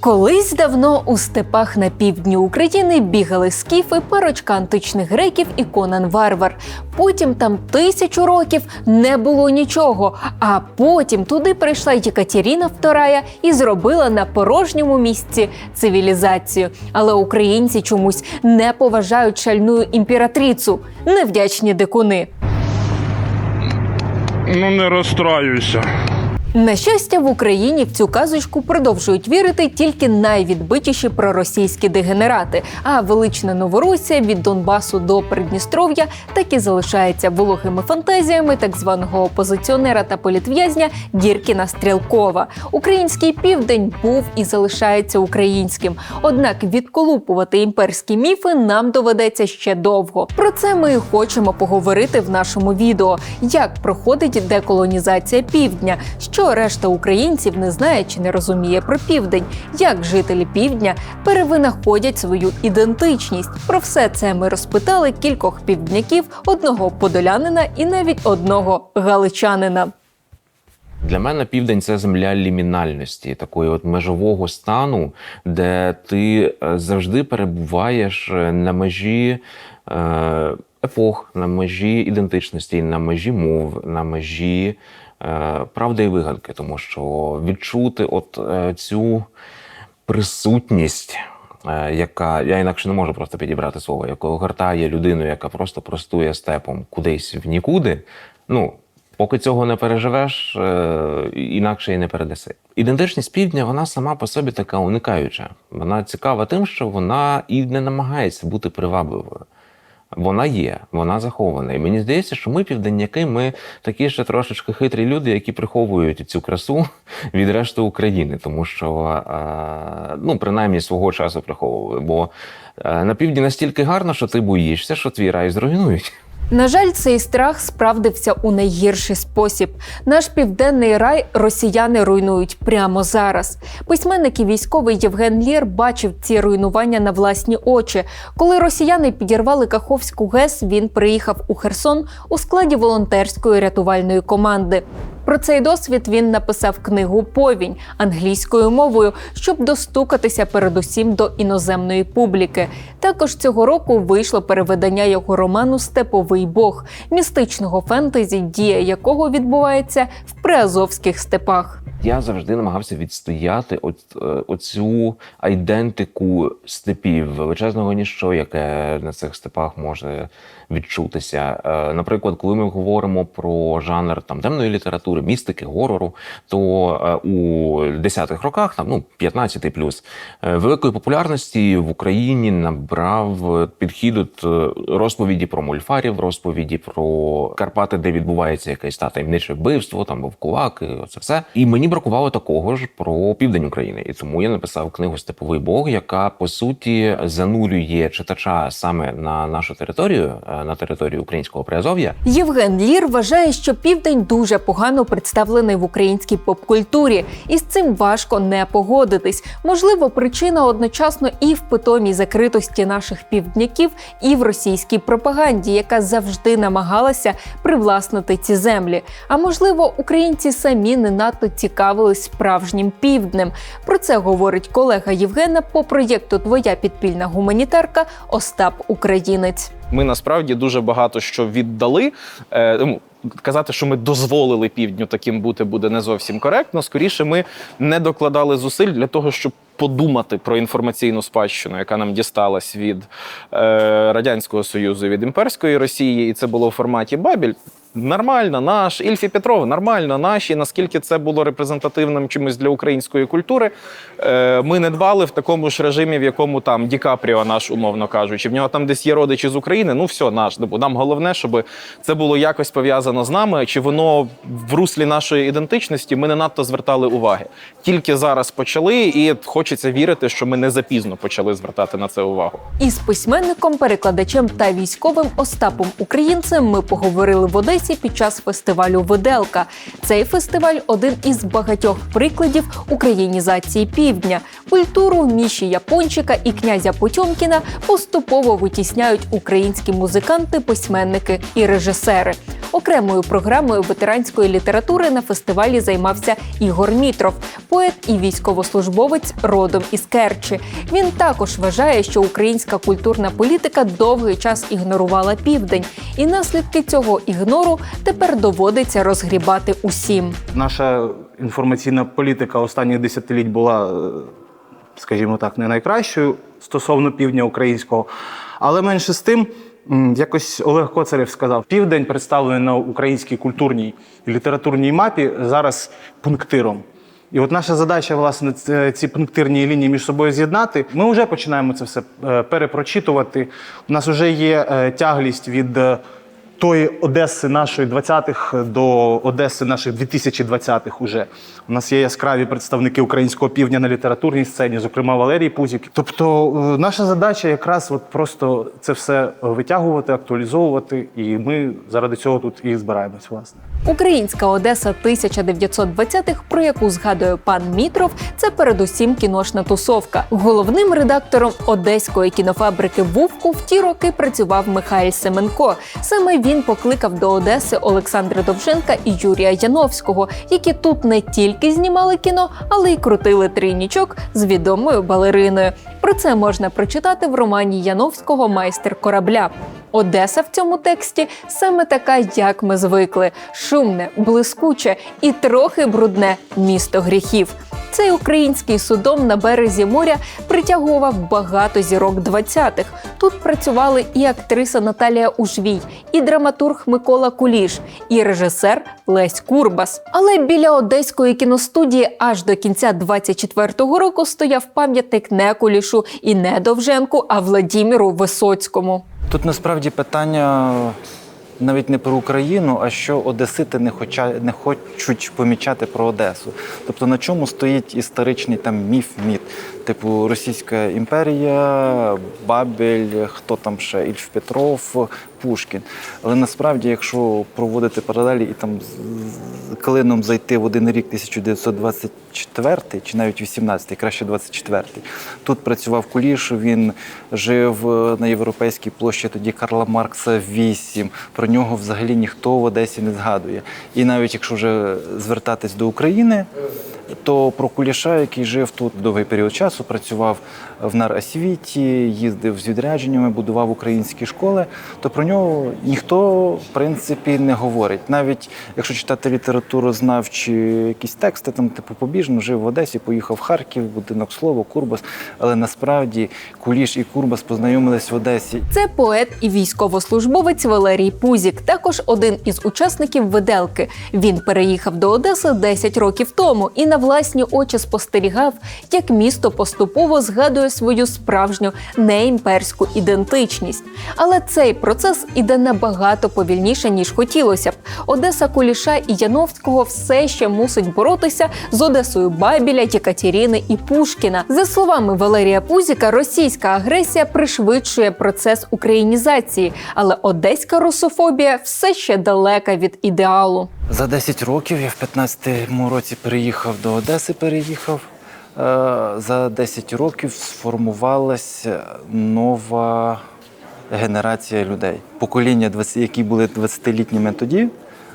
Колись давно у степах на півдні України бігали скіфи, парочка античних греків і Конан Варвар. Потім там тисячу років не було нічого. А потім туди прийшла Єкатеріна II і зробила на порожньому місці цивілізацію. Але українці чомусь не поважають шальну імператрицю. Невдячні дикуни. Ну не розстраюйся. На щастя, в Україні в цю казочку продовжують вірити тільки найвідбитіші проросійські дегенерати. А велична Новоросія від Донбасу до Придністров'я так і залишається вологими фантазіями так званого опозиціонера та політв'язня Діркіна Стрілкова. Український південь був і залишається українським. Однак відколупувати імперські міфи нам доведеться ще довго. Про це ми і хочемо поговорити в нашому відео. Як проходить деколонізація півдня? Що решта українців не знає чи не розуміє про південь, як жителі півдня перевинаходять свою ідентичність. Про все це ми розпитали кількох півдняків, одного подолянина і навіть одного галичанина. Для мене південь це земля лімінальності, такої от межового стану, де ти е, завжди перебуваєш е, на межі е, епох, на межі ідентичності, на межі мов, на межі правди і вигадки, тому що відчути от е, цю присутність. е, Яка я інакше не можу просто підібрати слово, яка огортає людину, яка просто простує степом кудись в нікуди. Ну поки цього не переживеш, е, інакше і не передаси. Ідентичність півдня вона сама по собі така уникаюча. Вона цікава тим, що вона і не намагається бути привабливою. Вона є, вона захована. І мені здається, що ми, південняки, ми такі ще трошечки хитрі люди, які приховують цю красу від решти України, тому що е, ну, принаймні свого часу приховували. Бо е, на півдні настільки гарно, що ти боїшся, що твій рай зруйнують. На жаль, цей страх справдився у найгірший спосіб. Наш південний рай росіяни руйнують прямо зараз. Письменник і військовий Євген Лєр бачив ці руйнування на власні очі. Коли росіяни підірвали Каховську ГЕС, він приїхав у Херсон у складі волонтерської рятувальної команди. Про цей досвід він написав книгу Повінь англійською мовою, щоб достукатися передусім до іноземної публіки. Також цього року вийшло переведення його роману Степовий Бог, містичного фентезі, дія якого відбувається в приазовських степах. Я завжди намагався відстояти от, е, оцю айдентику степів, величезного ніщо, яке на цих степах може відчутися. Е, Наприклад, коли ми говоримо про жанр там темної літератури, містики, горору, то е, у 10-х роках, там ну 15 плюс, е, великої популярності в Україні набрав підхід от розповіді про мульфарів, розповіді про Карпати, де відбувається якесь та таємниче вбивство, там вовкулаки, оце все. І мені бракувало такого ж про південь України. І тому я написав книгу Степовий Бог, яка по суті занурює читача саме на нашу територію, на територію українського приазов'я. Євген Лір вважає, що південь дуже погано представлений в українській попкультурі, і з цим важко не погодитись. Можливо, причина одночасно і в питомій закритості наших півдняків, і в російській пропаганді, яка завжди намагалася привласнити ці землі. А можливо, українці самі не надто цікавились справжнім півднем. Про це говорить колега Євгена по проєкту Твоя підпільна гуманітарка Остап Українець. Ми насправді дуже багато що віддали. Е, ну, Казати, що ми дозволили півдню таким бути, буде не зовсім коректно. Скоріше, ми не докладали зусиль для того, щоб подумати про інформаційну спадщину, яка нам дісталась від е, радянського союзу, від імперської Росії, і це було в форматі Бабіль. Нормально, наш Ільфі Петров, нормально, наші. Наскільки це було репрезентативним чимось для української культури, е, ми не дбали в такому ж режимі, в якому там Ді Капріо наш, умовно кажучи. В нього там десь є родичі з України. Ну все, наш. Бо нам головне, щоб це було якось пов'язано з нами. Чи воно в руслі нашої ідентичності ми не надто звертали уваги. Тільки зараз почали, і хочеться вірити, що ми не запізно почали звертати на це увагу. Із письменником, перекладачем та військовим Остапом Українцем ми поговорили в Одесі Одесі під час фестивалю Виделка. Цей фестиваль один із багатьох прикладів українізації півдня. Культуру Міші Япончика і князя Потьомкіна поступово витісняють українські музиканти, письменники і режисери. Окремою програмою ветеранської літератури на фестивалі займався Ігор Мітров, поет і військовослужбовець родом із Керчі. Він також вважає, що українська культурна політика довгий час ігнорувала південь, і наслідки цього ігнору тепер доводиться розгрібати усім. Наша інформаційна політика останніх десятиліть була, е, скажімо так, не найкращою стосовно півдня українського. Але менше з тим, якось Олег Коцарєв сказав: південь представлений на українській культурній і літературній мапі зараз пунктиром. І от наша задача, власне, ці пунктирні лінії між собою з'єднати. Ми вже починаємо це все е, перепрочитувати. У нас вже є е, тяглість від е, тої Одеси нашої 20-х до Одеси наших 2020-х уже. У нас є яскраві представники українського півдня на літературній сцені, зокрема Валерій Пузік. Тобто е, наша задача якраз от просто це все витягувати, актуалізовувати, і ми заради цього тут і збираємось, власне. Українська Одеса 1920-х, про яку згадує пан Мітров, це передусім кіношна тусовка. Головним редактором одеської кінофабрики Вувку в ті роки працював Михайль Семенко. Саме він покликав до Одеси Олександра Довженка і Юрія Яновського, які тут не тільки знімали кіно, але й крутили трійнічок з відомою балериною. Про це можна прочитати в романі Яновського Майстер корабля. Одеса в цьому тексті саме така, як ми звикли: шумне, блискуче і трохи брудне місто гріхів. Цей український судом на березі моря притягував багато зірок 20-х. Тут працювали і актриса Наталія Ужвій, і драматург Микола Куліш, і режисер Лесь Курбас. Але біля одеської кіностудії аж до кінця 24-го року стояв пам'ятник не Кулішу і не Довженку, а Владіміру Висоцькому. Тут насправді питання навіть не про Україну, а що Одесити не, хоча, не хочуть помічати про Одесу. Тобто на чому стоїть історичний там міф, міт, типу Російська імперія, Бабель, хто там ще, Ільф Петров, Пушкін. Але насправді, якщо проводити паралелі і там клином зайти в один рік 1924 чи навіть 18, краще 24, тут працював Куліш, він жив е, на європейській площі тоді Карла Маркса 8. Про нього взагалі ніхто в Одесі не згадує. І навіть якщо вже звертатись до України, то про Куліша, який жив тут довгий період часу, працював в наросвіті, їздив з відрядженнями, будував українські школи, то про нього ніхто в принципі не говорить. Навіть якщо читати літературу знавчі якісь тексти, там типу побіжно жив в Одесі, поїхав в Харків, будинок слово, Курбас. Але насправді Куліш і Курбас познайомились в Одесі. Це поет і військовослужбовець Валерій Пузік, також один із учасників виделки. Він переїхав до Одеси 10 років тому і на власні очі спостерігав, як місто поступово згадує свою справжню неімперську ідентичність. Але цей процес іде набагато повільніше ніж хотілося б. Одеса Куліша і Яновського все ще мусить боротися з Одесою Бабіля, Єкатеріни і Пушкіна. За словами Валерія Пузіка, російська агресія пришвидшує процес українізації, але одеська русофобія все ще далека від ідеалу. За 10 років я в 15-му році переїхав до Одеси. Переїхав. Е, За 10 років сформувалася нова генерація людей. Покоління, 20 які були 20-літніми тоді,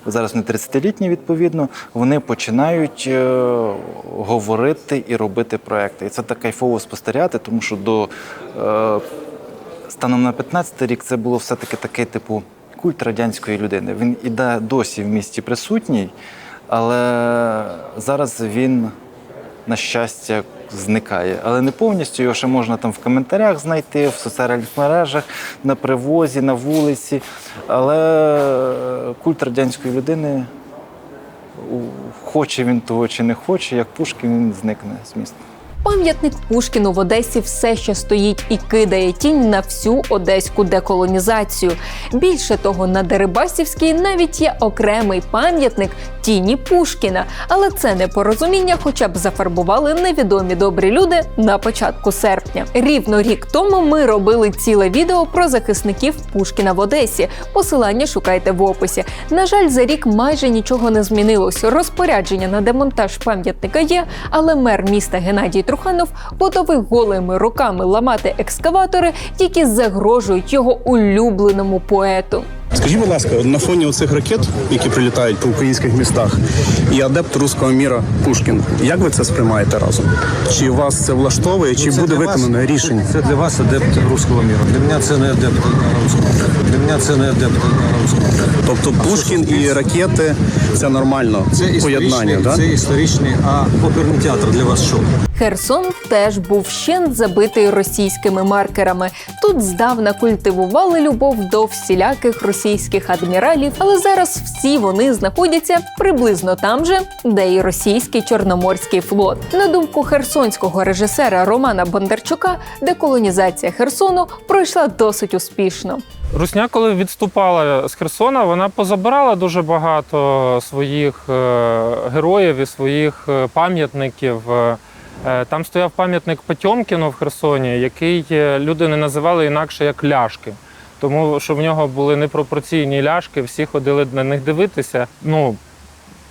зараз вони 30-літні, відповідно, вони починають е, говорити і робити проекти. І це так кайфово спостерігати, тому що до е, станом на 15 рік це було все-таки такий типу культ радянської людини. Він і да- досі в місті присутній, але зараз він, на щастя, зникає. Але не повністю його ще можна там в коментарях знайти, в соціальних мережах, на привозі, на вулиці. Але культ радянської людини, хоче він того чи не хоче, як Пушкін, він зникне з міста. Пам'ятник Пушкіну в Одесі все ще стоїть і кидає тінь на всю одеську деколонізацію. Більше того, на Дерибасівській навіть є окремий пам'ятник тіні Пушкіна. Але це непорозуміння, хоча б зафарбували невідомі добрі люди на початку серпня. Рівно рік тому ми робили ціле відео про захисників Пушкіна в Одесі. Посилання шукайте в описі. На жаль, за рік майже нічого не змінилось. Розпорядження на демонтаж пам'ятника є, але мер міста Геннадій Труханов готовий голими руками ламати екскаватори, які загрожують його улюбленому поету. Скажіть, будь ласка, на фоні оцих ракет, які прилітають по українських містах, і адепт руського міра Пушкін. Як ви це сприймаєте разом? Чи вас це влаштовує, чи Це буде для вас- виконане рішення? Це для вас адепт руського міру. Для мене це не адепт руського міру. Для мене це не адепт руського міру. Тобто Пушкін і ракети це нормально Це поєднання, історичний, да? це історичний, а оперний театр для вас що? Херсон теж був вщент забитий російськими маркерами. Тут здавна культивували любов до всіляких російських адміралів, але зараз всі вони знаходяться приблизно там же, де і російський чорноморський флот. На думку херсонського режисера Романа Бондарчука, деколонізація Херсону пройшла досить успішно. Русня, коли відступала з Херсона, вона позабирала дуже багато своїх е, героїв і своїх е, пам'ятників. Е, Там стояв пам'ятник Потьомкіну в Херсоні, який люди не називали інакше як ляшки. Тому що в нього були непропорційні ляшки, всі ходили на них дивитися. Ну,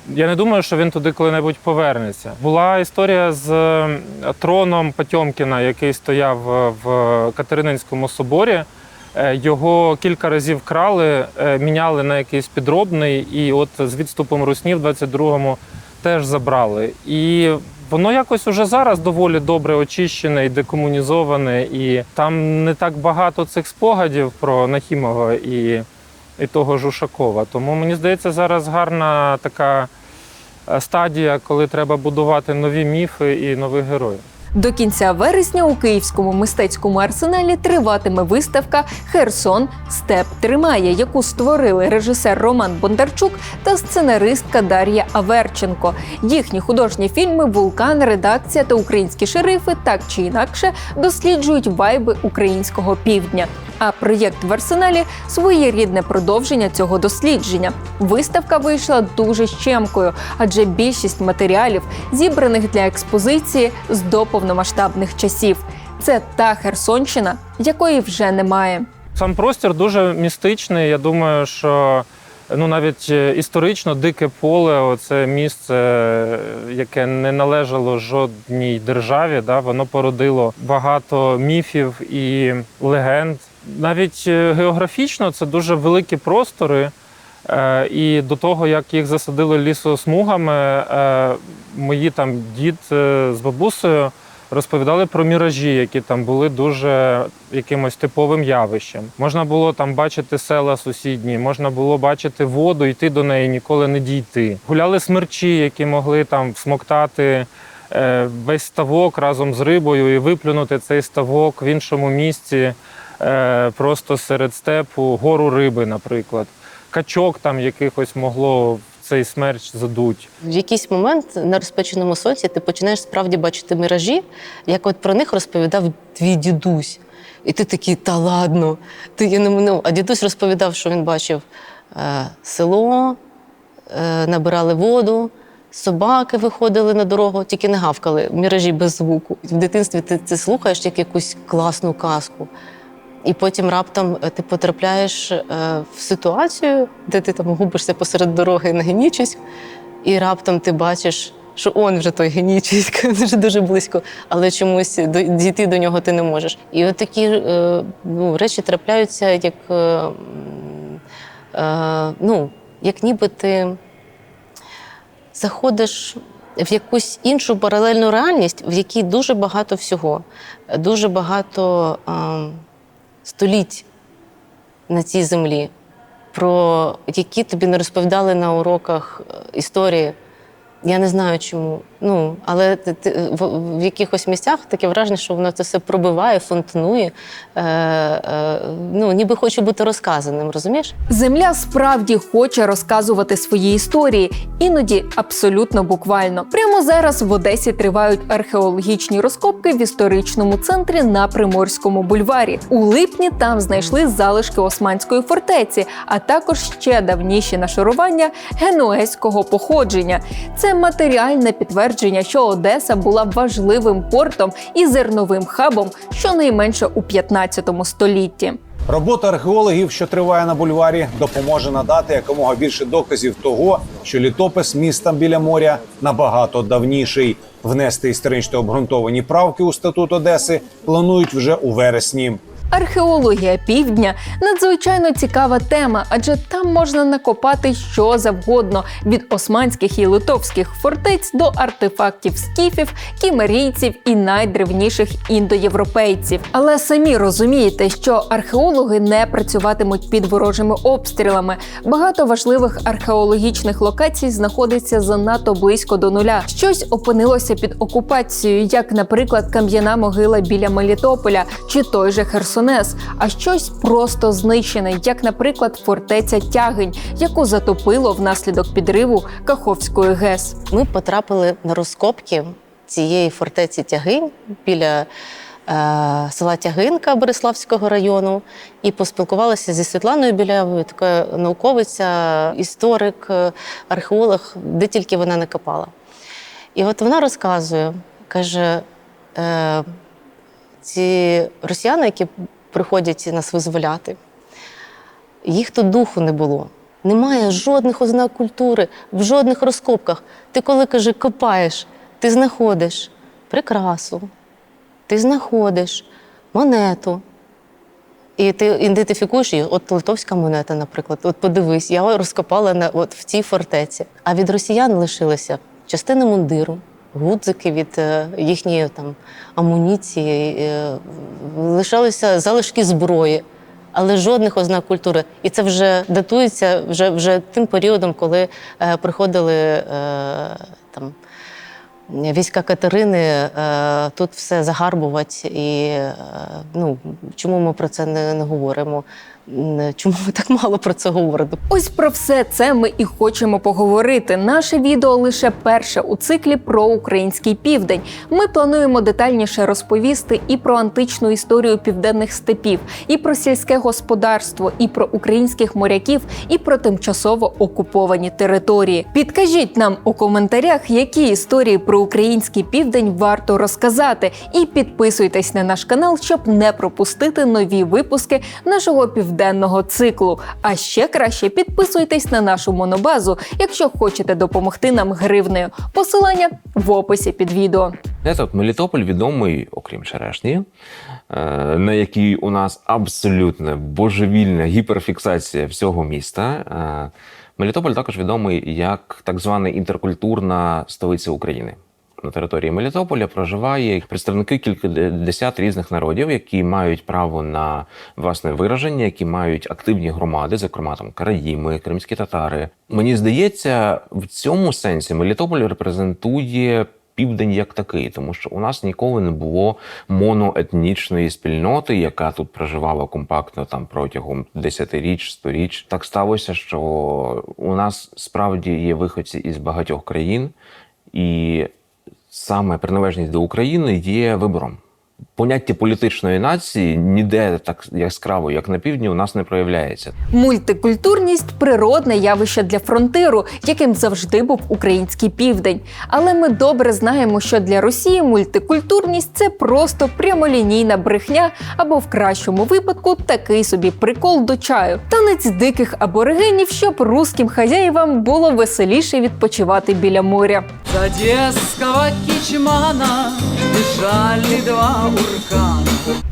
я не думаю, що він туди коли-небудь повернеться. Була історія з е, троном Потьомкіна, який стояв е, в Катерининському соборі. Е, Його кілька разів крали, міняли на якийсь підробний, і от з відступом русні в 22-му теж забрали. І воно якось уже зараз доволі добре очищене і декомунізоване, і там не так багато цих спогадів про Нахімова і, і того ж Ушакова. Тому мені здається, зараз гарна така е, стадія, коли треба будувати нові міфи і нових героїв. До кінця вересня у Київському мистецькому арсеналі триватиме виставка Херсон Степ тримає, яку створили режисер Роман Бондарчук та сценаристка Дар'я Аверченко. Їхні художні фільми Вулкан, редакція та українські шерифи так чи інакше досліджують вайби українського півдня. А проєкт в арсеналі своєрідне продовження цього дослідження. Виставка вийшла дуже щемкою, адже більшість матеріалів зібраних для експозиції з доповномасштабних часів. Це та Херсонщина, якої вже немає. Сам простір дуже містичний. Я думаю, що ну навіть е, історично дике поле це місце, яке не належало жодній державі. Да? Воно породило багато міфів і легенд. Навіть е, географічно це дуже великі простори. Е, І до того, як їх засадили лісосмугами, мої там дід з бабусею розповідали про міражі, які там були дуже якимось типовим явищем. Можна було там бачити села сусідні, можна було бачити воду, йти до неї, ніколи не дійти. Гуляли смерчі, які могли там всмоктати е, весь ставок разом з рибою і виплюнути цей ставок в іншому місці, е, просто серед степу, гору риби, наприклад. Качок там якихось могло цей смерч задуть. В якийсь момент на розпеченому сонці ти починаєш справді бачити міражі, як от про них розповідав твій дідусь. І ти такий, та ладно. Ти, я не, ну, а дідусь розповідав, що він бачив е, село, е, набирали воду, собаки виходили на дорогу, тільки не гавкали, міражі без звуку. В дитинстві ти це слухаєш як якусь класну казку. І потім раптом е, ти потрапляєш е, в ситуацію, де ти там губишся посеред дороги на генічість, і раптом ти бачиш, що он вже той генічість, вже дуже близько, але чомусь дійти до нього ти не можеш. І от такі е, ну, речі трапляються, як, ну, як ніби ти заходиш в якусь іншу паралельну реальність, в якій дуже багато всього, дуже багато е, століть на цій землі, про які тобі не розповідали на уроках е, історії. Я не знаю чому. Ну, але в якихось місцях таке враження, що воно це все пробиває, фонтанує. Е, е, ну, ніби хоче бути розказаним, розумієш? Земля справді хоче розказувати свої історії, іноді абсолютно буквально. Прямо зараз в Одесі тривають археологічні розкопки в історичному центрі на Приморському бульварі. У липні там знайшли залишки османської фортеці, а також ще давніші нашарування генуезького походження. Це матеріальне підтвердження, що Одеса була важливим портом і зерновим хабом щонайменше у 15 столітті. Робота археологів, що триває на бульварі, допоможе надати якомога більше доказів того, що літопис міста біля моря набагато давніший. Внести історично обґрунтовані правки у статут Одеси планують вже у вересні. Археологія півдня надзвичайно цікава тема, адже там можна накопати що завгодно від османських і литовських фортець до артефактів скіфів, кімерійців і найдревніших індоєвропейців. Але самі розумієте, що археологи не працюватимуть під ворожими обстрілами. Багато важливих археологічних локацій знаходиться занадто близько до нуля. Щось опинилося під окупацією, як, наприклад, кам'яна могила біля Мелітополя чи той же Херсонес, а щось просто знищене, як, наприклад, фортеця Тягинь, яку затопило внаслідок підриву Каховської ГЕС. Ми потрапили на розкопки цієї фортеці Тягинь біля е, села Тягинка Береславського району і поспілкувалися зі Світланою Білявою, така науковиця, історик, е, археолог, де тільки вона не копала. І от вона розказує, каже, е, ці росіяни, які приходять нас визволяти, їх тут духу не було. Немає жодних ознак культури, в жодних розкопках. Ти коли каже, копаєш, ти знаходиш прикрасу, ти знаходиш монету. І ти ідентифікуєш її, от литовська монета, наприклад. От подивись, я розкопала на от в цій фортеці. А від росіян лишилися частина мундиру, гудзики від е, їхньої там амуніції, е, лишалися залишки зброї, але жодних ознак культури. І це вже датується вже, вже тим періодом, коли е, приходили там. Війська Катерини тут все загарбувати, і ну чому ми про це не, не говоримо? Чому ми так мало про це говоримо? Ось про все це ми і хочемо поговорити. Наше відео лише перше у циклі про український південь. Ми плануємо детальніше розповісти і про античну історію південних степів, і про сільське господарство, і про українських моряків, і про тимчасово окуповані території. Підкажіть нам у коментарях, які історії про український південь варто розказати, і підписуйтесь на наш канал, щоб не пропустити нові випуски нашого південного циклу. А ще краще підписуйтесь на нашу монобазу, якщо хочете допомогти нам гривнею. Посилання в описі під відео. Знаєте, Мелітополь відомий, окрім черешні, е, на якій у нас абсолютно божевільна гіперфіксація всього міста. Е, Мелітополь також відомий як так звана інтеркультурна столиця України. На території Мелітополя проживає представники кількадесят різних народів, які мають право на власне вираження, які мають активні громади, зокрема там караїми, кримські татари. Мені здається, в цьому сенсі Мелітополь репрезентує південь як такий, тому що у нас ніколи не було моноетнічної спільноти, яка тут проживала компактно там протягом десятиріч, сторіч. Так сталося, що у нас справді є виходці із багатьох країн, і саме приналежність до України є вибором. Поняття політичної нації ніде так яскраво, як на півдні, у нас не проявляється. Мультикультурність природне явище для фронтиру, яким завжди був український південь. Але ми добре знаємо, що для Росії мультикультурність це просто прямолінійна брехня, або в кращому випадку такий собі прикол до чаю. Танець диких аборигенів, щоб руським хазяївам було веселіше відпочивати біля моря. С одесского кичмана бежали два уркана.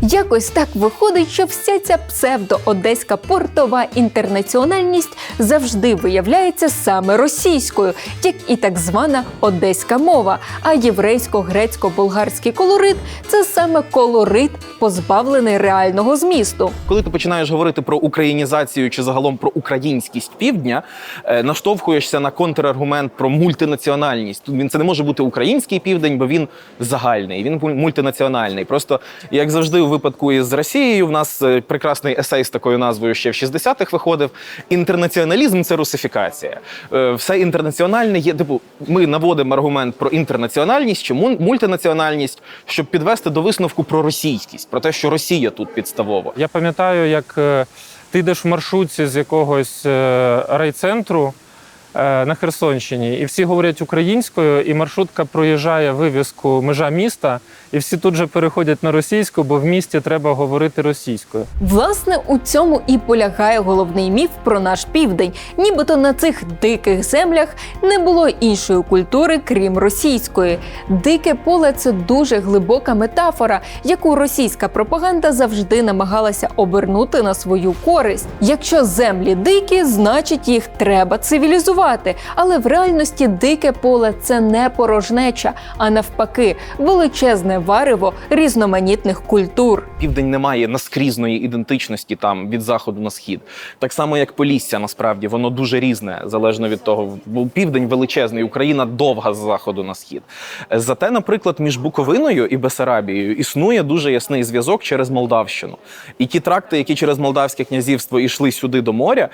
Якось так виходить, що вся ця псевдо-одеська портова інтернаціональність завжди виявляється саме російською, як і так звана одеська мова. А єврейсько-грецько-болгарський колорит це саме колорит, позбавлений реального змісту. Коли ти починаєш говорити про українізацію чи загалом про українськість півдня, е, наштовхуєшся на контраргумент про мультинаціональність. Він це не може бути український південь, бо він загальний, він мультинаціональний. Просто як завжди, у випадку із Росією, в нас е, прекрасний есей з такою назвою ще в 60-х виходив. Інтернаціоналізм це русифікація. Е, Все інтернаціональне є. Типу, ми наводимо аргумент про інтернаціональність чи мультинаціональність, щоб підвести до висновку про російськість, про те, що Росія тут підставово. Я пам'ятаю, як е, ти йдеш в маршрутці з якогось райцентру на Херсонщині, і всі говорять українською, і маршрутка проїжджає вивіску межа міста, і всі тут же переходять на російську, бо в місті треба говорити російською. Власне, у цьому і полягає головний міф про наш південь. Нібито на цих диких землях не було іншої культури, крім російської. Дике поле це дуже глибока метафора, яку російська пропаганда завжди намагалася обернути на свою користь. Якщо землі дикі, значить їх треба цивілізувати. Але в реальності дике поле це не порожнеча, а навпаки, величезне варево різноманітних культур. Південь не має наскрізної ідентичності там від заходу на схід. Так само, як Полісся, насправді, воно дуже різне, залежно від того. Бо південь величезний, Україна довга з заходу на схід. Зате, наприклад, між Буковиною і Бесарабією існує дуже ясний зв'язок через Молдавщину. І ті тракти, які через Молдавське князівство йшли сюди до моря.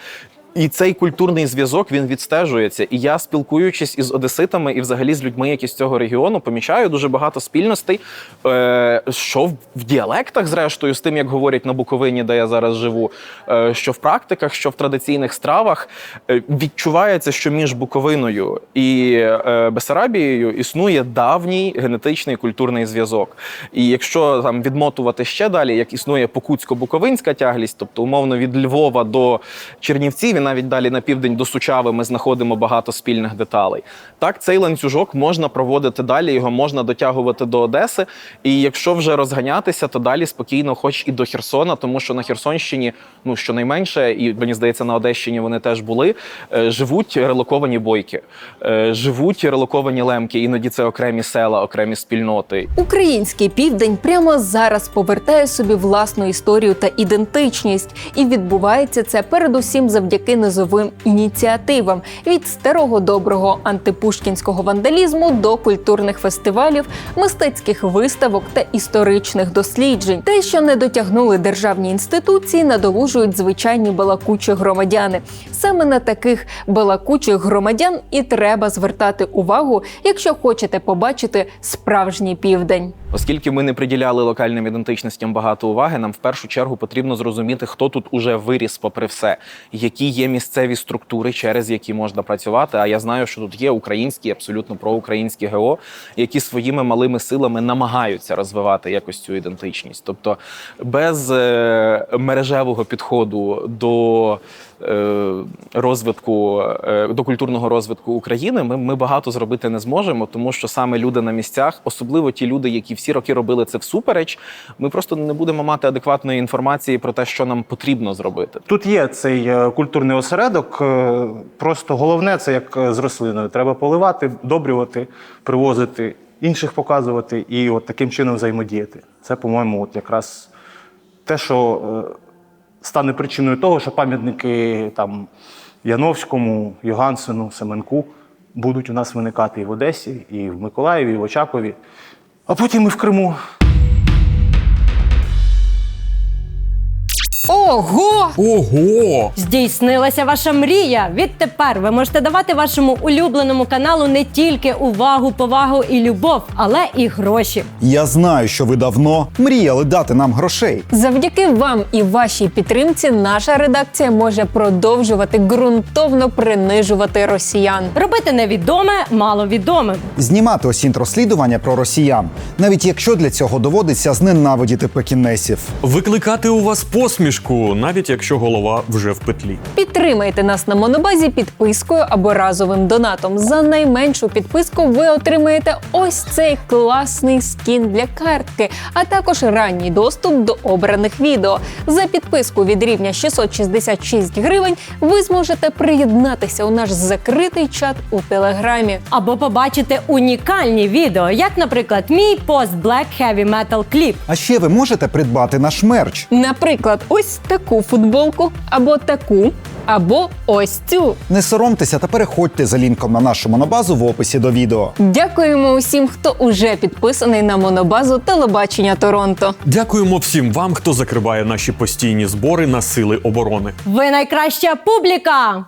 І цей культурний зв'язок він відстежується. І я, спілкуючись із одеситами і взагалі з людьми, які з цього регіону, помічаю дуже багато спільностей, е, що в, діалектах, зрештою, з тим, як говорять на Буковині, де я зараз живу, е, що в практиках, що в традиційних стравах, е, відчувається, що між Буковиною і е, Бесарабією існує давній генетичний культурний зв'язок. І якщо там відмотувати ще далі, як існує покутсько-буковинська тяглість, тобто умовно від Львова до Чернівців і навіть далі на південь до Сучави ми знаходимо багато спільних деталей. Так, цей ланцюжок можна проводити далі, його можна дотягувати до Одеси. І якщо вже розганятися, то далі спокійно, хоч і до Херсона, тому що на Херсонщині, ну щонайменше, і мені здається, на Одещині вони теж були. е, Живуть релоковані бойки, е, живуть релоковані лемки. Іноді це окремі села, окремі спільноти. Український південь прямо зараз повертає собі власну історію та ідентичність, і відбувається це передусім завдяки низовим ініціативам від старого доброго антипушкінського вандалізму до культурних фестивалів, мистецьких виставок та історичних досліджень. Те, що не дотягнули державні інституції, надолужують звичайні балакучі громадяни. Саме на таких балакучих громадян і треба звертати увагу, якщо хочете побачити справжній південь. Оскільки ми не приділяли локальним ідентичностям багато уваги, нам в першу чергу потрібно зрозуміти, хто тут уже виріс, попри все, які є місцеві структури, через які можна працювати. А я знаю, що тут є українські, абсолютно проукраїнські ГО, які своїми малими силами намагаються розвивати якось цю ідентичність. Тобто без е, мережевого підходу до розвитку е, до культурного розвитку України, ми, ми багато зробити не зможемо, тому що саме люди на місцях, особливо ті люди, які всі роки робили це всупереч, ми просто не будемо мати адекватної інформації про те, що нам потрібно зробити. Тут є цей е, культурний осередок. е, Просто головне це як е, з рослиною. Треба поливати, добрювати, привозити, інших показувати і от таким чином взаємодіяти. Це, по-моєму, от якраз те, що е, стане причиною того, що пам'ятники там Яновському, Йогансену, Семенку будуть у нас виникати і в Одесі, і в Миколаєві, і в Очакові, а потім і в Криму. Ого! Ого! Здійснилася ваша мрія. Відтепер ви можете давати вашому улюбленому каналу не тільки увагу, повагу і любов, але і гроші. Я знаю, що ви давно мріяли дати нам грошей. Завдяки вам і вашій підтримці наша редакція може продовжувати ґрунтовно принижувати росіян. Робити невідоме маловідомим. Знімати осінь розслідування про росіян, навіть якщо для цього доводиться зненавидіти пекінесів. Викликати у вас посмішку, підписку, навіть якщо голова вже в петлі. Підтримайте нас на монобазі підпискою або разовим донатом. За найменшу підписку ви отримаєте ось цей класний скін для картки, а також ранній доступ до обраних відео. За підписку від рівня 666 гривень ви зможете приєднатися у наш закритий чат у телеграмі. Або побачити унікальні відео, як, наприклад, мій пост Black Heavy Metal кліп. А ще ви можете придбати наш мерч. Наприклад, ось таку футболку, або таку, або ось цю. Не соромтеся та переходьте за лінком на нашу монобазу в описі до відео. Дякуємо усім, хто уже підписаний на монобазу телебачення Торонто. Дякуємо всім вам, хто закриває наші постійні збори на сили оборони. Ви найкраща публіка!